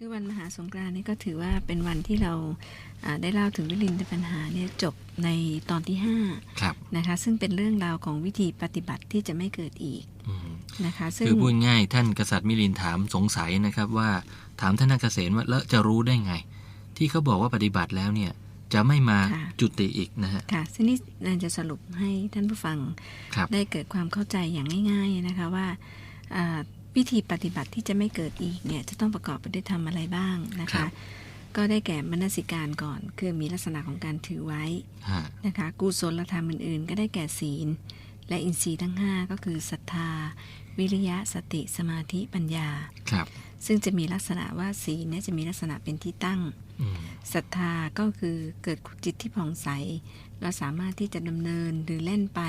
คือวันมหาสงกรานต์นี่ก็ถือว่าเป็นวันที่เราอ่าได้เล่าถึงวิลินทปัญหาเนี่ยจบในตอนที่ครับ5นะคะซึ่งเป็นเรื่องราวของวิธีปฏิบัติที่จะไม่เกิดอีกอืมนะคะซึ่งคือพูดง่ายท่านกษัตริย์มิลินถามสงสัยนะครับว่าถามท่านนาเกษตรว่าแล้วจะรู้ได้ไง ที่เขาบอกว่าปฏิบัติแล้วเนี่ยจะไม่มาค่ะจุติอีกนะฮะค่ะซึ่งนี่นายจะสรุปให้ท่านผู้ฟังครับได้เกิดความเข้าใจอย่างง่าย ๆนะคะว่าอ่า วิธีปฏิบัติที่จะไม่เกิดอีกเนี่ยจะต้องประกอบไปด้วยทำอะไรบ้างนะครัคะบก็ได้แก่มนสิการก่อน คือมีลักษณะของการถือไว้ฮะนะคะกุศลธรรมอื่นๆ ก็ได้แก่ศีล และอินทรีย์ทั้ง 5 ก็คือศรัทธา วิริยะสติสมาธิปัญญาครับซึ่งจะมีลักษณะว่าศีลเนี่ยจะมีลักษณะเป็นที่ตั้งอืมศรัทธาก็คือเกิดจิตที่ผ่องใส เราสามารถที่จะดำเนินหรือเล่นไป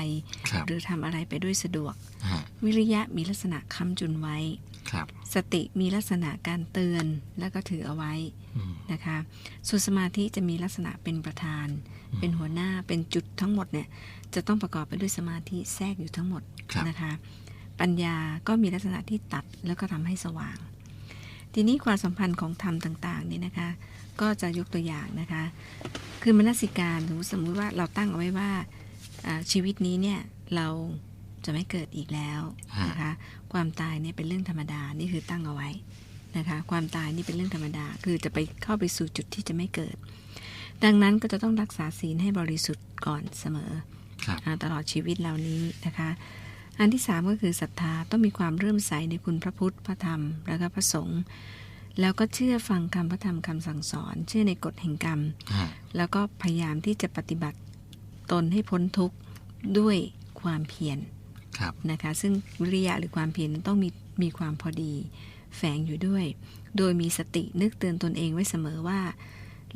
ครับหรือทำอะไรไปด้วยสะดวกฮะวิริยะมีลักษณะค้ำจุนไว้ครับสติมีลักษณะการเตือนแล้วก็ถือเอาไว้อืมนะคะส่วนสมาธิจะมีลักษณะเป็นประธานอืมเป็นหัวหน้าเป็นจุดทั้งหมดเนี่ยจะต้องประกอบไปด้วยสมาธิแทรกอยู่ทั้งหมดครับนะคะปัญญาก็มีลักษณะที่ตัดแล้วก็ทำให้สว่าง ทีนี้ความสัมพันธ์ของธรรมต่างๆเนี่ยนะคะ ก็จะยกตัวอย่างนะคะ คือมนสิการสมมติสมมุติว่าเราตั้งเอาไว้ว่าอ่าชีวิตนี้เนี่ยเราจะไม่เกิดอีกแล้วนะคะ ความตายเนี่ยเป็นเรื่องธรรมดา นี่คือตั้งเอาไว้นะคะ ความตายนี่เป็นเรื่องธรรมดา คือจะไปเข้าไปสู่จุดที่จะไม่เกิด ดังนั้นก็จะต้องรักษาศีลให้บริสุทธิ์ก่อนเสมอครับอ่าตลอดชีวิตเหล่านี้นะคะ อันที่สามก็คือศรัทธาต้องมีความเรื่อมใสในคุณพระพุทธ พระธรรม แล้วก็พระสงฆ์ แล้วก็เชื่อฟังคำพระธรรมคำสั่งสอน เชื่อในกฎแห่งกรรมฮะแล้วก็พยายามที่จะปฏิบัติตนให้พ้นทุกข์ด้วยความเพียรครับนะคะซึ่งวิริยะหรือความเพียรนั้นต้องมีมีความพอดีแฝงอยู่ด้วย โดยมีสตินึกเตือนตนเองไว้เสมอว่า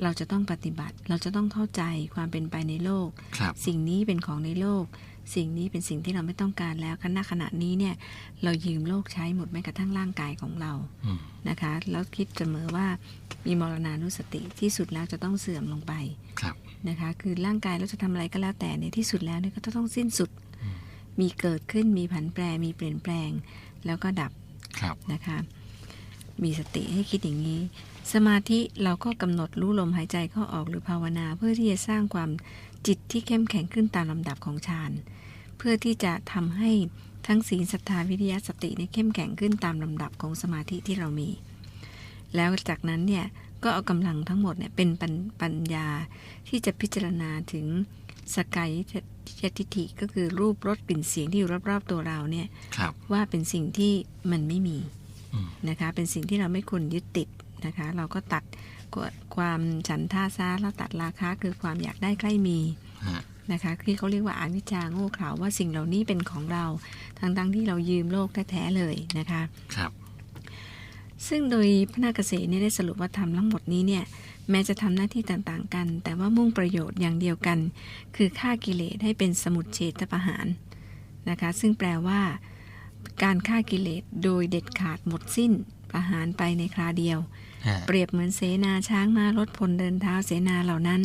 เราจะต้องปฏิบัติ เราจะต้องเข้าใจความเป็นไปในโลกครับสิ่งนี้เป็นของในโลก สิ่งนี้เป็นสิ่งที่เราไม่ต้องการแล้วขณะขณะนี้เนี่ยเรายืมโลกใช้หมดแม้กระทั่งร่างกายของเราอืมนะคะแล้วคิดเสมอว่ามีมรณานุสติที่สุดแล้วจะต้องเสื่อมลงไปครับนะคะคือร่างกายเราจะทำอะไรก็แล้วแต่ในที่สุดแล้วเนี่ยก็จะต้องสิ้นสุดอืมมีเกิดขึ้นมีผันแปรมีเปลี่ยนแปลง แล้วก็ดับครับนะคะมีสติให้คิดอย่างนี้ สมาธิเราก็กำหนดรู้ลมหายใจเข้าออกหรือภาวนา เพื่อที่จะสร้างความ จิตที่เข้มแข็งขึ้นตามลำดับของฌานเพื่อที่จะทำให้ทั้งศีลศรัทธาวิทยาสติเนี่ยเข้มแข็งขึ้นตามลำดับของสมาธิที่เรามี แล้วจากนั้นเนี่ยก็เอากำลังทั้งหมดเนี่ยเป็นปัญปัญญาที่จะพิจารณาถึงสกายทิฏฐิก็คือรูปรสกลิ่นเสียงที่อยู่รอบๆตัวเราเนี่ยครับว่าเป็นสิ่งที่มันไม่มีอืมนะคะเป็นสิ่งที่เราไม่ควรยึดติด นะคะ เราก็ตัดความฉันท่าซาแล้วตัดราคาคือความอยากได้ใกล้มีฮะนะคะที่เขาเรียกว่าอาวิชชาโง่เขลาว่าสิ่งเหล่านี้เป็นของเราทั้งๆทที่เรายืมโลกแท้ๆเลยนะคะครับ ซึ่งโดยพระนาคเษนเนี่ยได้สรุปว่าทำทั้งหมดนี้เนี่ยแม้จะทำหน้าที่ต่างๆกัน แต่ว่ามุ่งประโยชน์อย่างเดียวกัน คือฆ่ากิเลสให้เป็นสมุดเฉทประหารนะคะซึ่งแปลว่า การฆ่ากิเลสโดยเด็ดขาดหมดสิ้นประหารไปในคราเดียวฮะ เปรียบเหมือนเสนาช้างมารถพลเดินเท้าเสนาเหล่านั้น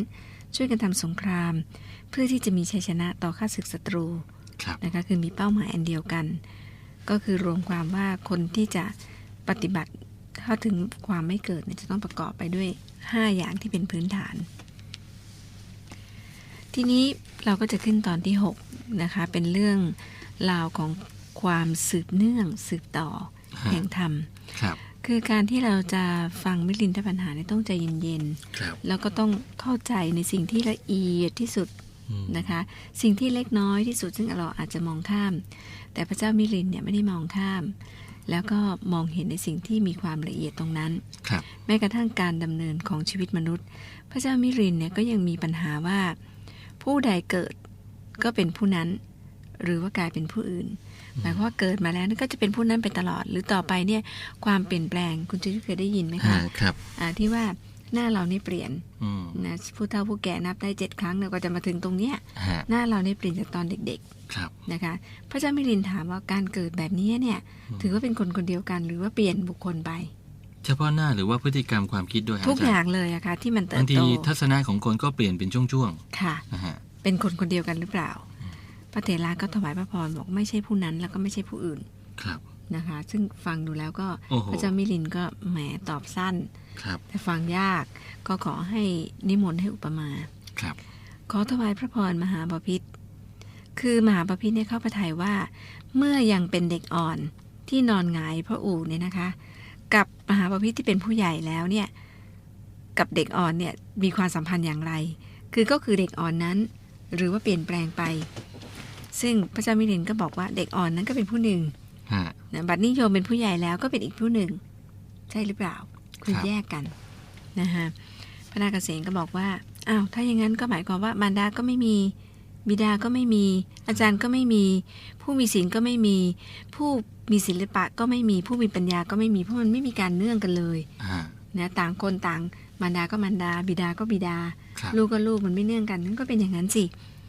ช่วยกันทำสงคราม เพื่อที่จะมีชัยชนะต่อข้าศึกศัตรูครับนะคะคือมีเป้าหมายอันเดียวกัน ก็คือรวมความว่าคนที่จะปฏิบัติเข้าถึงความไม่เกิดเนี่ยจะต้องประกอบไปด้วย 5 อย่างที่เป็นพื้นฐาน ทีนี้เราก็จะขึ้นตอนที่ 6 นะคะ เป็นเรื่องราวของความสืบเนื่องสืบต่อฮะแห่งธรรม ครับคือการที่เราจะฟังมิลินทปัญหาเนี่ยต้องใจเย็นครับๆแล้วก็ต้องเข้าใจในสิ่งที่ละเอียดที่สุดอืมนะคะ สิ่งที่เล็กน้อยที่สุดซึ่งเราอาจจะมองข้าม แต่พระเจ้ามิลินเนี่ยไม่ได้มองข้าม แล้วก็มองเห็นในสิ่งที่มีความละเอียดตรงนั้นครับแม้กระทั่งการดำเนินของชีวิตมนุษย์ พระเจ้ามิรินเนี่ยก็ยังมีปัญหาว่า ผู้ใดเกิดก็เป็นผู้นั้น หรือว่ากลายเป็นผู้อื่น หมายความว่าเกิดมาแล้วนั่นก็จะเป็นผู้นั้นไปตลอด หรือต่อไปเนี่ยความเปลี่ยนแปลงคุณจะเคยได้ยินไหมฮะคะครับอ่าที่ว่าหน้าเรานี่เปลี่ยนอืมนะผู้เฒ่าผู้แก่นับได้เจ็ดครั้งเนี่ยก็จะมาถึงตรงเนี้ยฮะหน้าเรานี่เปลี่ยนจากตอนเด็กครับๆนะคะ พระเจ้ามิรินถามว่าการเกิดแบบนี้เนี่ยอืมถือว่าเป็นคนคนเดียวกันหรือว่าเปลี่ยนบุคคลไปเฉพาะหน้าหรือว่าพฤติกรรมความคิดด้วยฮะทุกจรอย่างเลยอะค่ะที่มันเติบาบงทีโตทัศนะของคนก็เปลี่ยนเป็นช่วงค่ะๆนะฮะเป็นคนคนเดียวกันหรือเปล่า พระเถระก็ถวายพระพรบอกไม่ใช่ผู้นั้นแล้วก็ไม่ใช่ผู้อื่นครับนะคะ ซึ่งฟังดูแล้วก็โอ้โหพระเจ้ามิลินก็แหมตอบสั้นครับแต่ฟังยากก็ขอให้นิมนต์ให้อุปมาครับ ขอถวายพระพรมหาบพิษคือมหาบพิษเนี่ยเข้าประทัยว่า เมื่อยังเป็นเด็กอ่อนที่นอนหงายพระอู่เนี่ยนะคะ กับมหาบพิษที่เป็นผู้ใหญ่แล้วเนี่ยกับเด็กอ่อนเนี่ยมีความสัมพันธ์อย่างไร คือก็คือเด็กอ่อนนั้น หรือว่าเปลี่ยนแปลงไป ซึ่งพระเจ้ามิลินก็บอกว่าเด็กอ่อนนั้นก็เป็นผู้หนึ่งฮะนะบัดนี้โยมเป็นผู้ใหญ่แล้วก็เป็นอีกผู้หนึ่ง ใช่หรือเปล่าคือครับแยกกันนะคะพระนาคเษนก็บอกว่าอ้าวถ้าอย่างนั้นก็หมายความว่ามารดาก็ไม่มีบิดาก็ไม่มี อาจารย์ก็ไม่มี ผู้มีศีลก็ไม่มี ผู้มีศิลปะก็ไม่มีผู้มีปัญญาก็ไม่มีเพราะมันไม่มีการเนื่องกันเลยฮะนะต่างคนต่างมารดาก็มารดา บิดาก็บิดาครับลูกก็ลูกมันไม่เนื่องกันนั่นก็เป็นอย่างนั้นสิ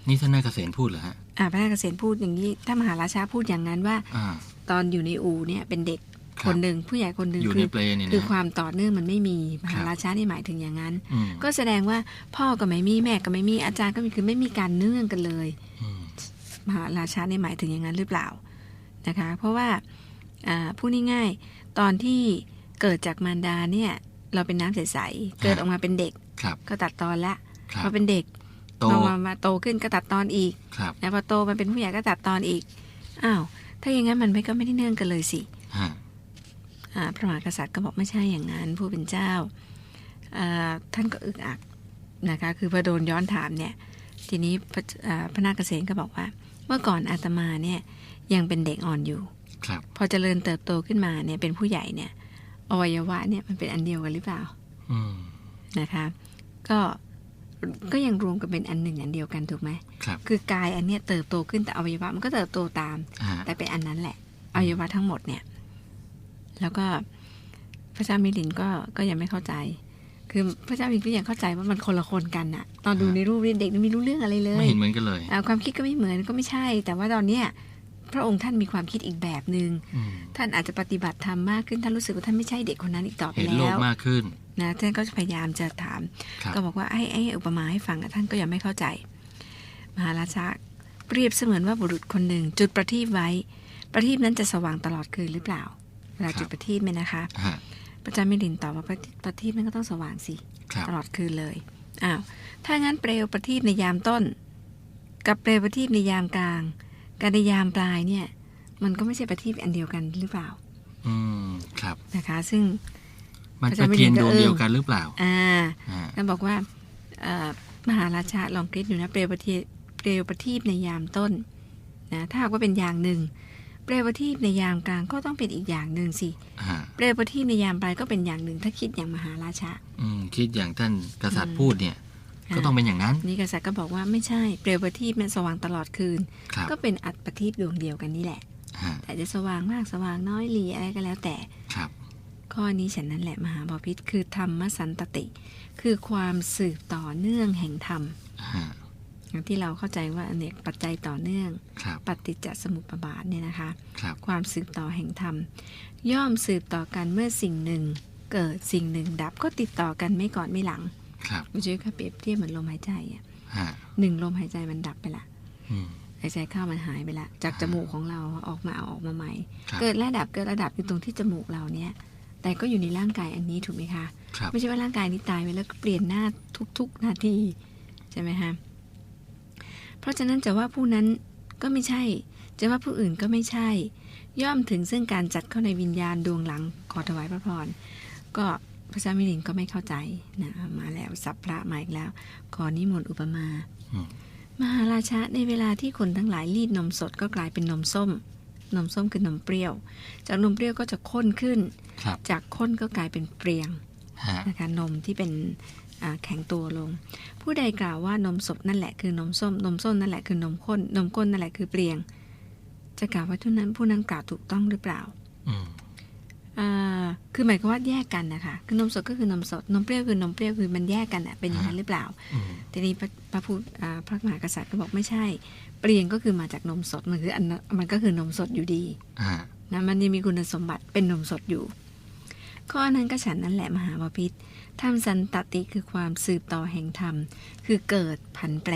นี่ท่านนายเกษมพูดเหรอฮะ อ่าพระนาคเษนพูดอย่างนี้ถ้ามหาราชาพูดอย่างนั้นว่า อ่า ตอนอยู่ในอู่เนี่ยเป็นเด็กคครับนหนึ่งผู้ใหญ่คนหนึ่งอยู่คืในอเปลเนี่ยคือนะความต่อเนื่องมันไม่มีมครัหาบราชานี่หมายถึงอย่างนั้น อืมก็แสดงว่าพ่อก็ไม่มีแม่ก็ไม่มีอาจารย์ก็มีคือไม่มีการเนื่องกันเลย อืมมหาราชานี่หมายถึงอย่างนั้นหรือเปล่านะคะ เพราะว่าอ่าพูดง่ายๆตอนที่เกิดจากมารดาเนี่ยเราเป็นน้ำใสๆเกิดออกมาเป็นเด็กครับ ก็ตัดตอนละครับ พอเป็นเด็ก โตพอมามาโตขึ้นก็ตัดตอนอีกครับแล้วพอโตมาเป็นผู้ใหญ่ก็ตัดตอนอีกอ้าวถ้าอย่างนั้นมันไม่ก็ไม่ได้เนื่องกันเลยสิฮะอ่าพระมหากษัตริย์ก็บอกไม่ใช่อย่างนั้นผู้เป็นเจ้าอ่าท่านก็อึกอักนะคะ คือพอโดนย้อนถามเนี่ย ทีนี้พระอ่าพระนาคเษนก็บอกว่า เมื่อก่อนอาตมาเนี่ยยังเป็นเด็กอ่อนอยู่ครับพอเจริญเติบโตขึ้นมาเนี่ยเป็นผู้ใหญ่เนี่ยอวัยวะเนี่ยมันเป็นอันเดียวกันหรือเปล่าอืมนะคะ ก็ ก็ยังรวมกันเป็นอันหนึ่งอันเดียวกันถูกไหมครับคือกายอันเนี้ยเติบโตขึ้นแต่อวัยวะมันก็เติบโตตามฮะแต่เป็นอันนั้นแหละอวัยวะทั้งหมดเนี่ย แล้วก็พระเจ้ามิลินก็ก็ยังไม่เข้าใจ คือพระเจ้ามิลินก็ยังเข้าใจว่ามันคนละคนกันน่ะตอนดูในรูปนี่เด็กไม่รู้เรื่องอะไรเลไม่ยเห็นเหมือนกันเลยอ่าความคิดก็ไม่เหมือนก็ไม่ใช่ แต่ว่าตอนเนี้ยพระองค์ท่านมีความคิดอีกแบบหนึง่งอืมท่านอาจจะปฏิบัติธรรมมากขึ้นท่านรู้สึกว่าท่านไม่ใช่เด็กคนนั้นอีกต่อไปเห็นโลแล้กวมากขึ้น นะท่านก็พยายามจะถามครับก็บอกว่าให้ให้อุปมาให้ฟังอะท่านก็ยังไม่เข้าใจ มหาราชาเปรียบเสมือนว่าบุรุษคนหนึ่ง จุดประทีปไว้ ประทีปนั้นจะสว่างตลอดคืนหรือเปล่าเวลาจุดประทีปเนี่ยนะคะฮะพระเจ้ามิลินตอบว่าประประทีปนั้นก็ต้องสว่างสิครับตลอดคืนเลยอ้าวถ้างั้นเปลวประทีปในยามต้น กับเปลวประทีปในยามกลางกับในยามปลายเนี่ย มันก็ไม่ใช่ประทีปอันเดียวกันหรือเปล่า อืมครับนะคะ ซึ่ง มันพระปเจ้าระไม่เทียนเรีดยนก็วงเอิ่มเดียวกันหรือเปล่า อ่าอ่าท่านบอกว่าเอ่อมหาราชาลองคิดอยู่นะเปลวประทีปเปลวประทีปในยามต้นนะถ้าหากว่าเป็นอย่างหนึ่ง เปลวประทีปในยามกลางก็ต้องเป็นอีกอย่างหนึ่งสิฮะเปลวประทีปในยามปลายก็เป็นอย่างหนึ่ง ถ้าคิดอย่างมหาราชาอืมคิดอย่างท่านกษัตริอืย์มพูดเนี่ย ก็ต้องเป็นอย่างนั้น นี่กษัตริย์ก็บอกว่าไม่ใช่เปลวประทีปมันสว่างตลอดคืนครับก็เป็นอัดประทีปดวงเดียวกันนี่แหละฮะแต่จะสว่างมากสว่างน้อยหลีอะไรก็แล้วแต่ครับ ข้อนี้ฉันนั้นแหละมหาบพิษคือธรรมสันตติ คือความสืบต่อเนื่องแห่งธรรมฮะอย่างที่เราเข้าใจว่าอเนกปัจจัยต่อเนื่องครับปฏิจจสมุปบาทเนี่ยนะคะครับความสืบต่อแห่งธรรม ย่อมสืบต่อกันเมื่อสิ่งหนึ่ง เกิดสิ่งหนึ่งดับก็ติดต่อกันไม่ก่อนไม่หลังครับคุณช่วยค่ะเปรียบเทียบเหมือนลมหายใจอะฮะหนึ่งลมหายใจมันดับไปละอืมหายใจเข้ามันหายไปละ จากจมูกของเราออกมาเอาออกมาใหม่ครับเกิดระดับเกิดระดับอยู่ตรงที่จมูกเราเนี่ย แต่ก็อยู่ในร่างกายอันนี้ถูกไหมคะครับไม่ใช่ว่าร่างกายนี้ตายไปแล้วก็เปลี่ยนหน้าทุก ๆ นาทีใช่ไหมฮะเพราะฉะนั้นจะว่าผู้นั้นก็ไม่ใช่ จะว่าผู้อื่นก็ไม่ใช่ ย่อมถึงซึ่งการจัดเข้าในวิญญาณดวงหลังขอถวายพระพรก็พระเจ้ามิลินก็ไม่เข้าใจนะมาแล้วสับพระมาอีกแล้วขอนิมนต์อุปมาอืมมหาราชะในเวลาที่คนทั้งหลายรีดนมสดก็กลายเป็นนมส้ม นมส้มคือนมเปรี้ยว จากนมเปรี้ยวก็จะข้นขึ้นครับจากข้นก็กลายเป็นเปรียงฮะนะคะนมที่เป็นอ่าแข็งตัวลง ผู้ใดกล่าวว่านมสดนั่นแหละคือนมส้ม นมส้มนั่นแหละคือนมข้น นมข้นนั่นแหละคือเปรียง จะกล่าวว่าทุกนั้นผู้นั้นกล่าวถูกต้องหรือเปล่าอืมอ่า คือหมายความว่าแยกกันนะคะคือนมสดก็คือนมสดนมเปรี้ยวคือนมเปรี้ยวคือมันแยกกันอะเป็นอย่างนั้นหรือเปล่าอืมทีนี้พระพระพุทธอ่าพระมหากษัตริย์ก็บอกไม่ใช่ เปลี่ยนก็คือมาจากนมสดมันคืออันนั้นมันก็คือนมสดอยู่ดีฮะนะมันยังมีคุณสมบัติเป็นนมสดอยู่ ข้อนั้นก็ฉันนั่นแหละมหาบพิษธรรมสันตติคือความสืบต่อแห่งธรรม คือเกิดผันแปร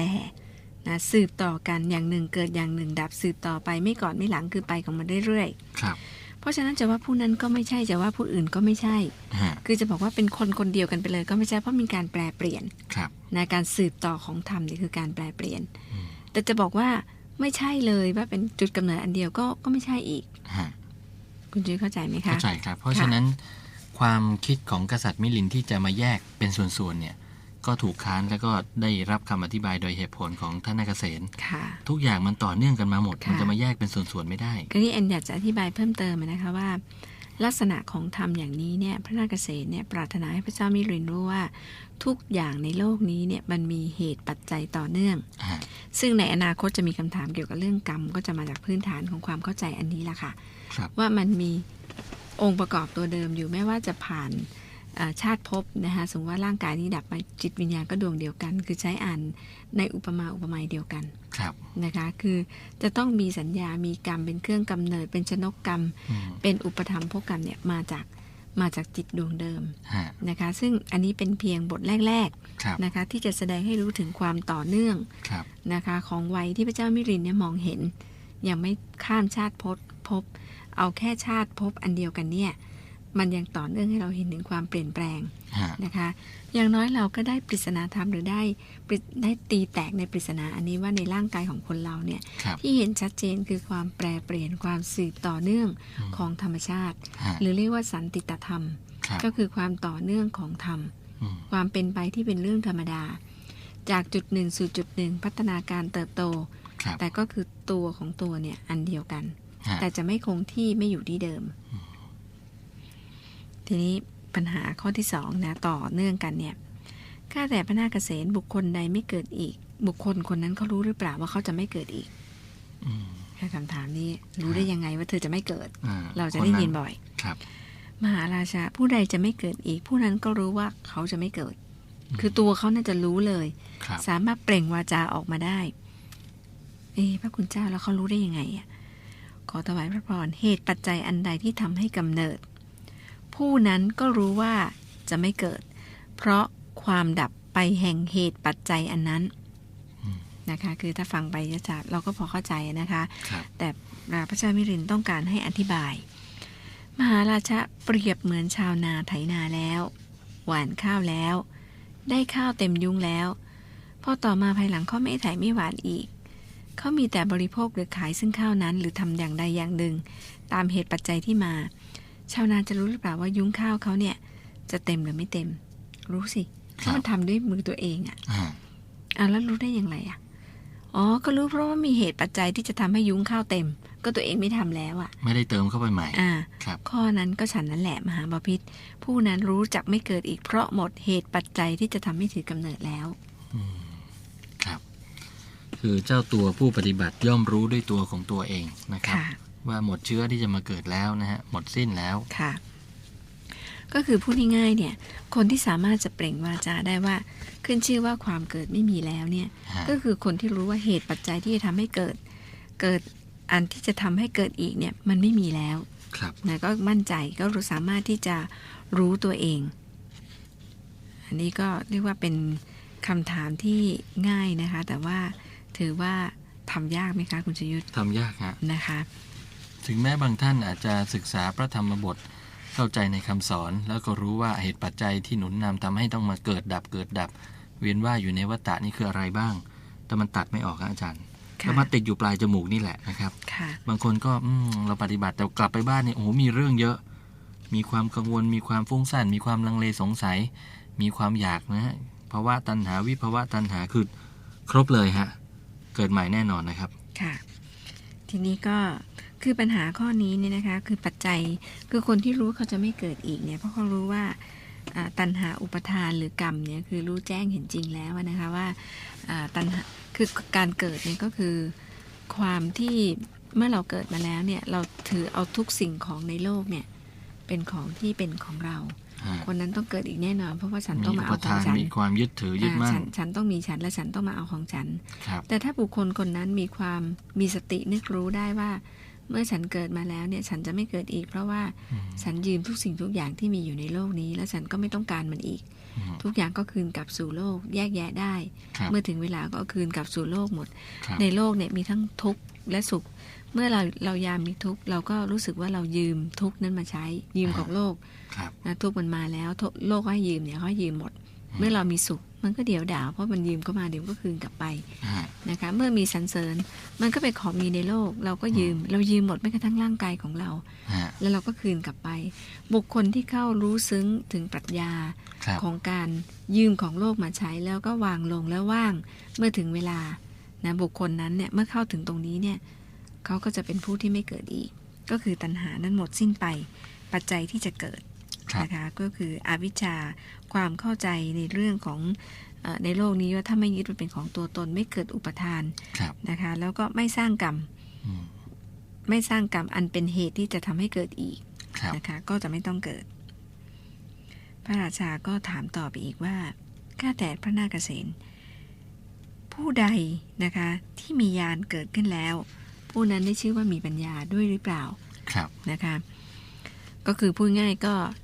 นะสืบต่อกันอย่างหนึ่งเกิดอย่างหนึ่ง ดับสืบต่อไปไม่ก่อนไม่หลังคือไปของมันเรื่อยๆครับ เพราะฉะนั้นจะว่าผู้นั้นก็ไม่ใช่จะว่าผู้อื่นก็ไม่ใช่ฮะคือจะบอกว่าเป็นคนคนเดียวกันไปเลยก็ไม่ใช่เพราะมีการแปลเปลี่ยนครับในะการสืบต่อของธรรมนี่คือการแปลเปลี่ยนอืมแต่จะบอกว่าไม่ใช่เลยว่าเป็นจุดกำเนิดอันเดียวก็ก็ไม่ใช่อีกฮะคุณจุ้ยเข้าใจไหมคะเข้าใจครับ เพราะค่ะฉะนั้นความคิดของกษัตริย์มิลินที่จะมาแยกเป็นส่วนๆเนี่ย ก็ถูกค้านแล้วก็ได้รับคำอธิบายโดยเหตุผลของท่านนาเกษตรค่ะทุกอย่างมันต่อเนื่องกันมาหมดค่ะมันจะมาแยกเป็นส่วนๆไม่ได้ก็นี่แอนอยากจะอธิบายเพิ่มเติมนะคะว่า ลักษณะของธรรมอย่างนี้เนี่ยพระนาคเษนเนี่ยปรารถนาให้พระเจ้ามิรินรู้ว่า ทุกอย่างในโลกนี้เนี่ยมันมีเหตุปัจจัยต่อเนื่องฮะซึ่งในอนาคตจะมีคำถามเกี่ยวกับเรื่องกรรม ก็จะมาจากพื้นฐานของความเข้าใจอันนี้ละค่ะครับว่ามันมีองค์ประกอบตัวเดิมอยู่ไม่ว่าจะผ่านเอ่อ ชาติภพนะคะสมมติว่าร่างกายนี้ดับไปจิตวิญญาณก็ดวงเดียวกัน คือใช้อ่านในอุปมาอุปไมยเดียวกันครับนะคะคือจะต้องมีสัญญามีกรรมเป็นเครื่องกำเนิด เป็นชนกกรรมอืมเป็นอุปธรรมภพกรรมเนี่ยมาจากมาจากจิตดวงเดิมฮะนะคะซึ่งอันนี้เป็นเพียงบทแรกครับๆนะคะที่จะแสดงให้รู้ถึงความต่อเนื่องครับนะคะของวัยที่พระเจ้ามิรินเนี่ยมองเห็นยังไม่ข้ามชาติพบพบ เอาแค่ชาติพบอันเดียวกันเนี่ย มันยังต่อเนื่องให้เราเห็นถึงความเปลี่ยนแปลงฮะนะคะ อย่างน้อยเราก็ได้ปริศนาธรรมหรือได้ปริได้ตีแตกในปริศนาอันนี้ว่าในร่างกายของคนเราเนี่ยครับที่เห็นชัดเจนคือความแปรเปลี่ยนความสืบต่อเนื่องอืมของธรรมชาติฮะหรือเรียกว่าสันติตธรรมครับก็คือความต่อเนื่องของธรรมอืมความเป็นไปที่เป็นเรื่องธรรมดา จากจุดหนึ่งสู่จุดหนึ่งพัฒนาการเติบโตครับแต่ก็คือตัวของตัวเนี่ยอันเดียวกันฮะแต่จะไม่คงที่ไม่อยู่ที่เดิม ทีนี้ปัญหาข้อที่สองนะต่อเนื่องกันเนี่ยข้าแต่พระนาคเษนบุคคลใดไม่เกิดอีก บุคคลคนนั้นเขารู้หรือเปล่าว่าเขาจะไม่เกิดอีกอืมแค่คำถามนี้รู้ได้ยังไงว่าเธอจะไม่เกิดอ่เราจะได้ยินคบ่อยครับมหาราชาผู้ใดจะไม่เกิดอีก ผู้นั้นก็รู้ว่าเขาจะไม่เกิด คือตัวเขาน่าจะรู้เลยครับสามารถเปล่งวาจาออกมาได้ เอ๊ะพระคุณเจ้าแล้วเขารู้ได้ยังไงอะขอถวายพระพรเหตุปัจจัยอันใดที่ทำให้กำเนิด ผู้นั้นก็รู้ว่าจะไม่เกิด เพราะความดับไปแห่งเหตุปัจจัยอันนั้นอืมนะคะ คือถ้าฟังไปจะจัดเราก็พอเข้าใจนะคะครับแต่พระเจ้ามิรินต้องการให้อธิบาย มหาราชะเปรียบเหมือนชาวนาไถนาแล้ว หว่านข้าวแล้ว ได้ข้าวเต็มยุ้งแล้วพอต่อมาภายหลังเขาไม่ไถไม่หวานอีกเขามีแต่บริโภคหรือขายซึ่งข้าวนั้น หรือทำอย่างใดอย่างหนึ่ง ตามเหตุปัจจัยที่มา ชาวนาจะรู้หรือเปล่าว่ายุ้งข้าวเขาเนี่ย จะเต็มหรือไม่เต็ม รู้สิเพครับราะมันทำด้วยมือตัวเองอะอ่าอะแล้วรู้ได้อย่างไรอะอ๋อ ก็รู้เพราะว่ามีเหตุปัจจัยที่จะทำให้ยุ้งข้าวเต็ม ก็ตัวเองไม่ทำแล้วอะ ไม่ได้เติมเข้าไปใหม่ อ่า ครับ ข้อนั้นก็ฉันนั้นแหละมหาบาพิษผู้นั้นรู้จักไม่เกิดอีกเพราะหมดเหตุปัจจัยที่จะทำให้ถือกำเนิดแล้วครับ คือเจ้าตัวผู้ปฏิบัติย่อมรู้ด้วยตัวของตัวเองนะครับค่ะ ว่าหมดเชื้อที่จะมาเกิดแล้วนะฮะหมดสิ้นแล้วค่ะ ก็คือพูดง่ายๆเนี่ยคนที่สามารถจะเปล่งวาจาได้ว่าขึ้นชื่อว่าความเกิดไม่มีแล้วเนี่ยฮะก็คือคนที่รู้ว่าเหตุปัจจัยที่จะทำให้เกิด เกิดอันที่จะทำให้เกิดอีกเนี่ยมันไม่มีแล้วครับนะก็มั่นใจก็รู้สามารถที่จะรู้ตัวเอง อันนี้ก็เรียกว่าเป็นคำถามที่ง่ายนะคะ แต่ว่าถือว่าทำยากไหมคะ คุณชยุทธทำยากฮะนะคะ ถึงแม้บางท่านอาจจะศึกษาพระธรรมบทเข้าใจในคำสอน แล้วก็รู้ว่าเหตุปัจจัยที่หนุนนำทำให้ต้องมาเกิดดับเกิดดับ เวียนว่ายอยู่ในวัฏฏะนี่คืออะไรบ้าง แต่มันตัดไม่ออกครับอาจารย์ค่ะแล้วมาติดอยู่ปลายจมูกนี่แหละนะครับค่ะบางคนก็อืมเราปฏิบัติแต่กลับไปบ้านเนี่ยโอ้โหมีเรื่องเยอะ มีความกังวล มีความฟุ้งซ่าน มีความลังเลสงสัย มีความอยากนะฮะภาวะตัณหาวิภาวะตัณหาคือครบเลยฮะ เกิดใหม่แน่นอนนะครับ ค่ะ ทีนี้ก็ คือปัญหาข้อนี้เนี่ยนะคะ คือปัจจัยคือคนที่รู้เขาจะไม่เกิดอีกเนี่ยเพราะเขารู้ว่าอ่าตัณหาอุปทานหรือกรรมเนี่ยคือรู้แจ้งเห็นจริงแล้วนะคะว่าอ่าตัณหาคือการเกิดเนี่ยก็คือความที่เมื่อเราเกิดมาแล้วเนี่ยเราถือเอาทุกสิ่งของในโลกเนี่ยเป็นของที่เป็นของเรา คนนั้นต้องเกิดอีกแน่นอน เพราะว่าฉันมีต้องอุมาปเอาขอทางนฉันมีความยึดถือยึดมั่นอ่าฉันฉันต้องมีฉันและฉันต้องมาเอาของฉันครับแต่ถ้าบุคคลคนนั้นมีความมีสตินึกรู้ได้ว่า เมื่อฉันเกิดมาแล้วเนี่ยฉันจะไม่เกิดอีก เพราะว่าอืมฉันยืมทุกสิ่งทุกอย่างที่มีอยู่ในโลกนี้ และฉันก็ไม่ต้องการมันอีกอืมทุกอย่างก็คืนกลับสู่โลกแยกแยะได้ครับเมื่อถึงเวลาก็เอาคืนกลับสู่โลกหมดครับในโลกเนี่ยมีทั้งทุกข์และสุข เมื่อเราเรายามมีทุกข์เราก็รู้สึกว่าเรายืมทุกข์นั้นมาใช้ ยืมของโลกครับนะทุกข์มันมาแล้วทุกโลกก็ให้ยืมเนี่ยเขาให้ยืมหมด เมื่อเรามีสุข มันก็เดี๋ยวด่าวเพราะมันยืมก็มาเดี๋ยวก็คืนกลับไปฮะนะคะเมื่อมีสรรเสริญมันก็เป็นของมีในโลก เราก็ยืม เรายืมหมดไม่กระทั่งร่างกายของเราฮะแล้วเราก็คืนกลับไป บุคคลที่เข้ารู้ซึ้งถึงปรัชญาครับของการยืมของโลกมาใช้แล้วก็วางลงแล้วว่างเมื่อถึงเวลานะบุคคลนั้นเนี่ยเมื่อเข้าถึงตรงนี้เนี่ยเขาก็จะเป็นผู้ที่ไม่เกิดอีก ก็คือตัณหานั้นหมดสิ้นไป ปัจจัยที่จะเกิดครับ นะคะก็คืออวิชชาความเข้าใจในเรื่องของเออในโลกนี้ว่าถ้าไม่ยึดมันเป็นของตัวตนไม่เกิดอุปทานครับนะคะแล้วก็ไม่สร้างกรรมอืมไม่สร้างกรรมอันเป็นเหตุที่จะทำให้เกิดอีกครับนะคะก็จะไม่ต้องเกิด พระราชาก็ถามต่อไปอีกว่าข้าแต่พระนาคเษนผู้ใดนะคะที่มียานเกิดขึ้นแล้ว ผู้นั้นได้ชื่อว่ามีปัญญาด้วยหรือเปล่าครับอ่า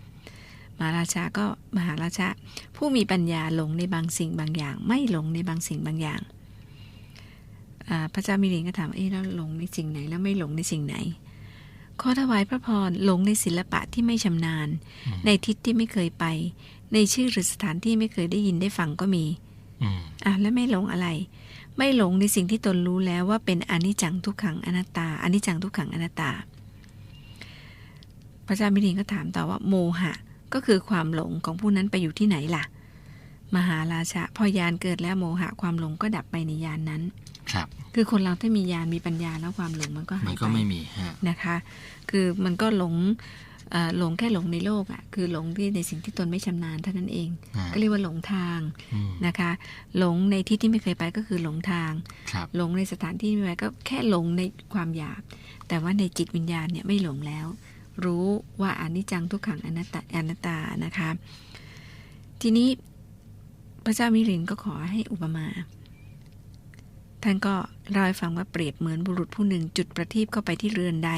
มหาราชาก็มหาราชาผู้มีปัญญาหลงในบางสิ่งบางอย่าง ไม่หลงในบางสิ่งบางอย่างอ่าพระเจ้ามิลินก็ถามว่าเอ๊ะแล้วหลงในสิ่งไหนแล้วไม่หลงในสิ่งไหนขอถวายพระพรหลงในศิลปะที่ไม่ชำนาญอืมในทิศที่ไม่เคยไป ในชื่อหรือสถานที่ไม่เคยได้ยินได้ฟังก็มีอืมอะแล้วไม่หลงอะไร ไม่หลงในสิ่งที่ตนรู้แล้วว่าเป็นอนิจจังทุกขังอนัตตาอนิจจังทุกขังอนัตตา พระเจ้ามิลินก็ถามต่อว่าโมหะ ก็คือความหลงของผู้นั้นไปอยู่ที่ไหนล่ะ มหาราชาพอยานเกิดแล้วโมหะความหลงก็ดับไปในยานนั้น ครับ คือคนเราถ้ามียานมีปัญญาแล้วความหลงมันก็หายมันไปก็ไม่มีฮะนะคะ คือมันก็หลงเอ่อหลงแค่หลงในโลกอะ่ะคือหลงที่ในสิ่งที่ตนไม่ชำนาญเท่านั้นเองอ่าก็เรียกว่าหลงทางอืมนะคะ หลงในที่ที่ไม่เคยไปก็คือหลงทางครับหลงในสถานที่ไม่ไปก็แค่หลงในความอยาก แต่ว่าในจิตวิญญาณเนี่ยไม่หลงแล้ว รู้ว่าอนิจจังทุกขังอนัตตาอนัตตานะคะ ทีนี้พระเจ้ามิรินก็ขอให้อุปมา ท่านก็เล่าให้ฟังว่าเปรียบเหมือนบุรุษผู้หนึ่งจุดประทีปเข้าไปที่เรือนใด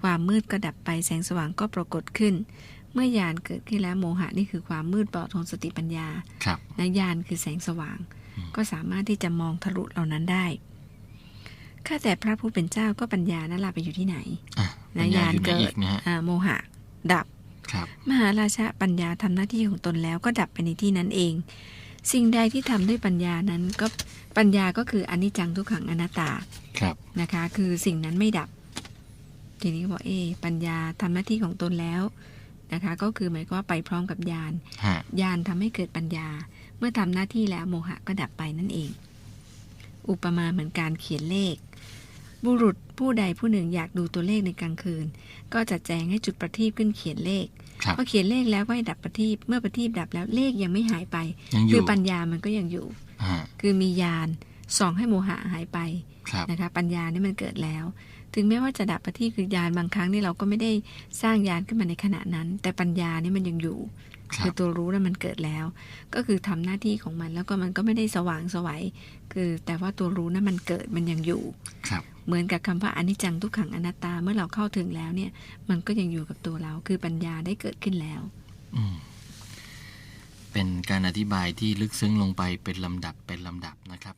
ความมืดก็ดับไปแสงสว่างก็ปรากฏขึ้น เมื่อยานเกิดขึ้นแล้วโมหะนี่คือความมืดบอดของสติปัญญาครับนะยานคือแสงสว่างอืมก็สามารถที่จะมองทะลุเหล่านั้นได้ข้าแต่พระผู้เป็นเจ้าก็ปัญญานั่นล่ะไปอยู่ที่ไหน อ่ะปัญญาอยู่ไหนอีกนะฮะอ่าโมหะดับครับมหาราชาปัญญาทำหน้าที่ของตนแล้วก็ดับไปในที่นั้นเอง สิ่งใดที่ทำด้วยปัญญานั้นก็ปัญญาก็คืออนิจจังทุกขังอนัตตาครับนะคะ คือสิ่งนั้นไม่ดับ ทีนี้ก็บอกเอะปัญญาทำหน้าที่ของตนแล้วนะคะ ก็คือหมายความว่าไปพร้อมกับญาณฮะญาณทำให้เกิดปัญญา เมื่อทำหน้าที่แล้วโมหะก็ดับไปนั่นเอง อุปมาเหมือนการเขียนเลข บุรุษผู้ใดผู้หนึ่งอยากดูตัวเลขในกลางคืน ก็จะแจงให้จุดประทีปขึ้นเขียนเลขครับพอเขียนเลขแล้วก็ให้ดับประทีปเมื่อประทีปดับแล้วเลขยังไม่หายไปยังอคือยู่ปัญญามันก็ยังอยู่อ่าคือมีญาณส่องให้โมหะหายไปครับนะคะปัญญานี่มันเกิดแล้ว ถึงแม้ว่าจะดับประทีปคือญาณบางครั้งนี่เราก็ไม่ได้สร้างญาณขึ้นมาในขณะนั้น แต่ปัญญานี่มันยังอยู่ครัคือบตัวรู้นั้นมันเกิดแล้ว ก็คือทำหน้าที่ของมันแล้วก็มันก็ไม่ได้สว่างไสวัยคือแต่ว่าตัวรู้นั้นมันเกิดมันยังอยู่ครับ เหมือนกับคำว่าอนิจจังทุกขังอนัตตาเมื่อเราเข้าถึงแล้วเนี่ย มันก็ยังอยู่กับตัวเราคือปัญญาได้เกิดขึ้นแล้วอืเป็นการอธิบายที่ลึกซึ้งลงไปเป็นลำดับเป็นลำดับนะครับ